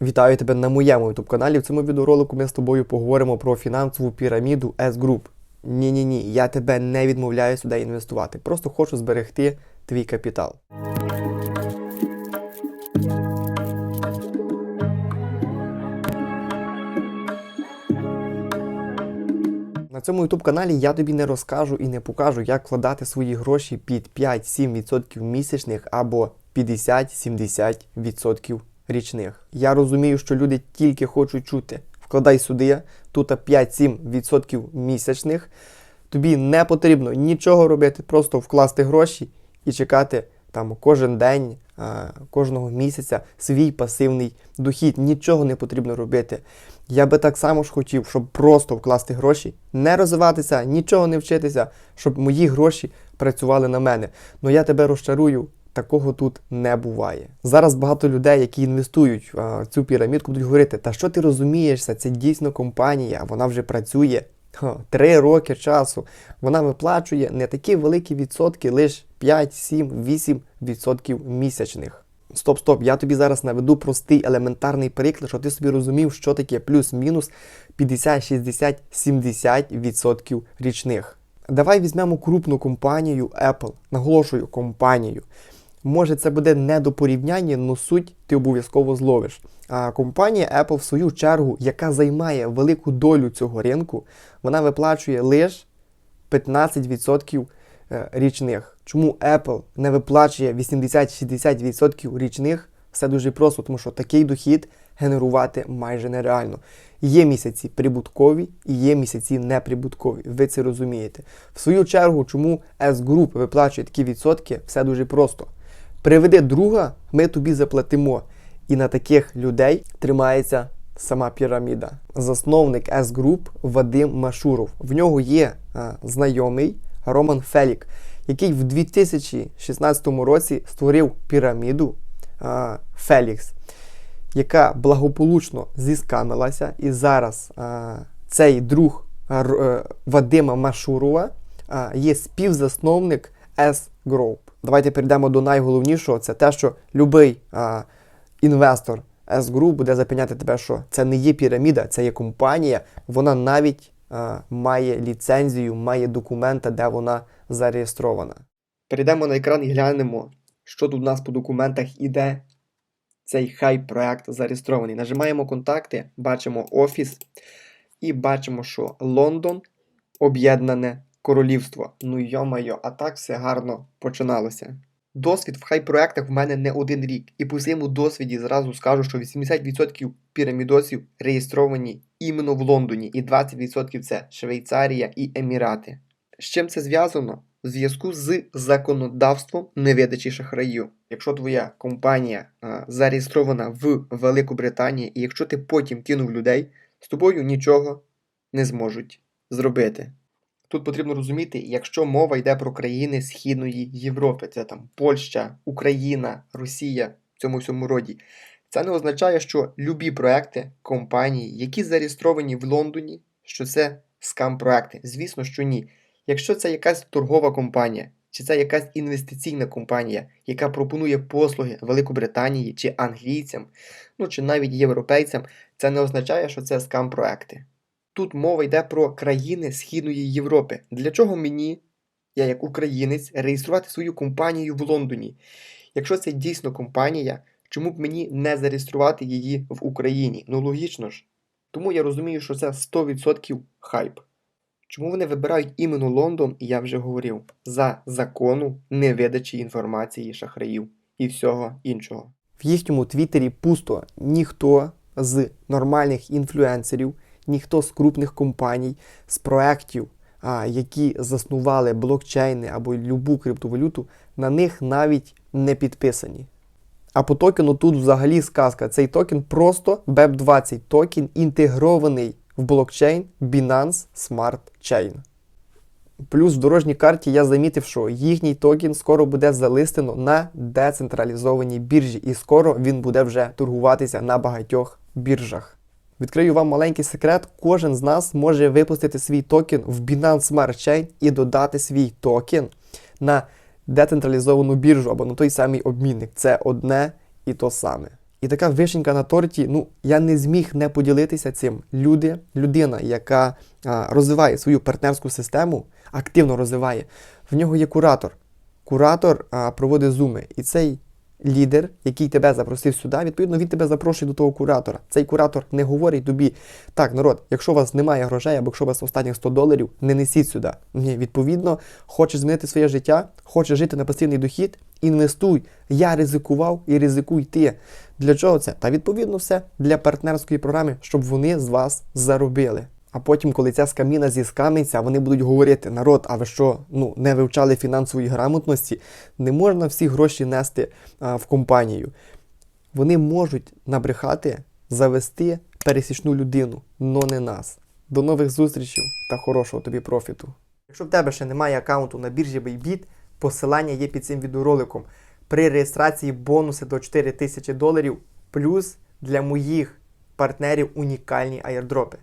Вітаю тебе на моєму youtube каналі. В цьому відеоролику ми з тобою поговоримо про фінансову піраміду S-Group. Ні, ні, ні, я тебе не відмовляю сюди інвестувати. Просто хочу зберегти твій капітал. На цьому youtube каналі я тобі не розкажу і не покажу, як вкладати свої гроші під 5-7% місячних або 50-70% річних. Я розумію, що люди тільки хочуть чути. Вкладай сюди, тут 5-7% місячних. Тобі не потрібно нічого робити, просто вкласти гроші і чекати там кожен день, кожного місяця свій пасивний дохід. Нічого не потрібно робити. Я би так само ж хотів, щоб просто вкласти гроші, не розвиватися, нічого не вчитися, щоб мої гроші працювали на мене. Ну я тебе розчарую. Такого тут не буває. Зараз багато людей, які інвестують в цю пірамідку, будуть говорити: та що ти розумієшся, це дійсно компанія, вона вже працює три роки часу. Вона виплачує не такі великі відсотки, лише 5, 7, 8 відсотків місячних. Стоп, стоп, я тобі зараз наведу простий елементарний приклад, щоб ти собі розумів, що таке плюс-мінус 50, 60, 70 відсотків річних. Давай візьмемо крупну компанію Apple. Наголошую компанію. Може, це буде не до порівняння, але суть ти обов'язково зловиш. А компанія Apple, в свою чергу, яка займає велику долю цього ринку, вона виплачує лише 15% е, річних. Чому Apple не виплачує 80-60% річних? Все дуже просто, тому що такий дохід генерувати майже нереально. Є місяці прибуткові і є місяці неприбуткові. Ви це розумієте. В свою чергу, чому S-Group виплачує такі відсотки, все дуже просто. Приведи друга, ми тобі заплатимо. І на таких людей тримається сама піраміда. Засновник S-Group Вадим Машуров. В нього є а, знайомий Роман Фелік, який в 2016 році створив піраміду а, Фелікс, яка благополучно зіскамилася. І зараз а, цей друг а, е, Вадима Машурова а, є співзасновник S-Group. Давайте перейдемо до найголовнішого. Це те, що будь-який інвестор S-Group буде запевняти тебе, що це не є піраміда, це є компанія. Вона навіть а, має ліцензію, має документи, де вона зареєстрована. Перейдемо на екран і глянемо, що тут у нас по документах іде. Цей хай проект зареєстрований. Нажимаємо контакти, бачимо офіс і бачимо, що Лондон об'єднане королівство. Ну йо-майо, а так все гарно починалося. Досвід в хай-проектах в мене не один рік, і по своєму досвіді зразу скажу, що 80% пірамідосів реєстровані іменно в Лондоні, і 20% це Швейцарія і Емірати. З чим це зв'язано? В зв'язку з законодавством невидачі шахраїв. Якщо твоя компанія а, зареєстрована в Великобританії, і якщо ти потім кинув людей, з тобою нічого не зможуть зробити. Тут потрібно розуміти, якщо мова йде про країни Східної Європи, це там Польща, Україна, Росія в цьому всьому роді. Це не означає, що любі проекти компанії, які зареєстровані в Лондоні, що це скам-проекти. Звісно, що ні. Якщо це якась торгова компанія, чи це якась інвестиційна компанія, яка пропонує послуги Великобританії чи англійцям, ну чи навіть європейцям, це не означає, що це скам-проекти. Тут мова йде про країни Східної Європи. Для чого мені, я як українець, реєструвати свою компанію в Лондоні? Якщо це дійсно компанія, чому б мені не зареєструвати її в Україні? Ну логічно ж. Тому я розумію, що це 100% хайп. Чому вони вибирають іменно Лондон, я вже говорив, за закону невидачі інформації шахраїв і всього іншого. В їхньому твіттері пусто ніхто з нормальних інфлюенсерів, ніхто з крупних компаній, з проєктів, які заснували блокчейни або любу криптовалюту, на них навіть не підписані. А по токену тут взагалі сказка. Цей токен просто BEP20 токен інтегрований в блокчейн Binance Smart Chain. Плюс в дорожній карті я замітив, що їхній токен скоро буде залистено на децентралізованій біржі, і скоро він буде вже торгуватися на багатьох біржах. Відкрию вам маленький секрет: кожен з нас може випустити свій токен в Binance Smart Chain і додати свій токен на децентралізовану біржу або на той самий обмінник. Це одне і то саме. І така вишенька на торті, ну я не зміг не поділитися цим. Люди, людина, яка а, розвиває свою партнерську систему, активно розвиває. В нього є куратор. Куратор а, проводить зуми. І цей лідер, який тебе запросив сюди, відповідно, він тебе запрошує до того куратора. Цей куратор не говорить тобі, так, народ, якщо у вас немає грошей, або якщо у вас останніх 100 доларів, не несіть сюди. Ні, відповідно, хочеш змінити своє життя, хочеш жити на пасивний дохід, інвестуй. Я ризикував і ризикуй ти. Для чого це? Та відповідно все для партнерської програми, щоб вони з вас заробили. А потім, коли ця скаміна зіскамиться, вони будуть говорити: народ, а ви що, ну не вивчали фінансової грамотності? Не можна всі гроші нести а, в компанію. Вони можуть набрехати, завести пересічну людину, но не нас. До нових зустрічей та хорошого тобі профіту. Якщо в тебе ще немає аккаунту на біржі Bybit, посилання є під цим відеороликом. При реєстрації бонуси до 4000 доларів, плюс для моїх партнерів унікальні аєрдропи.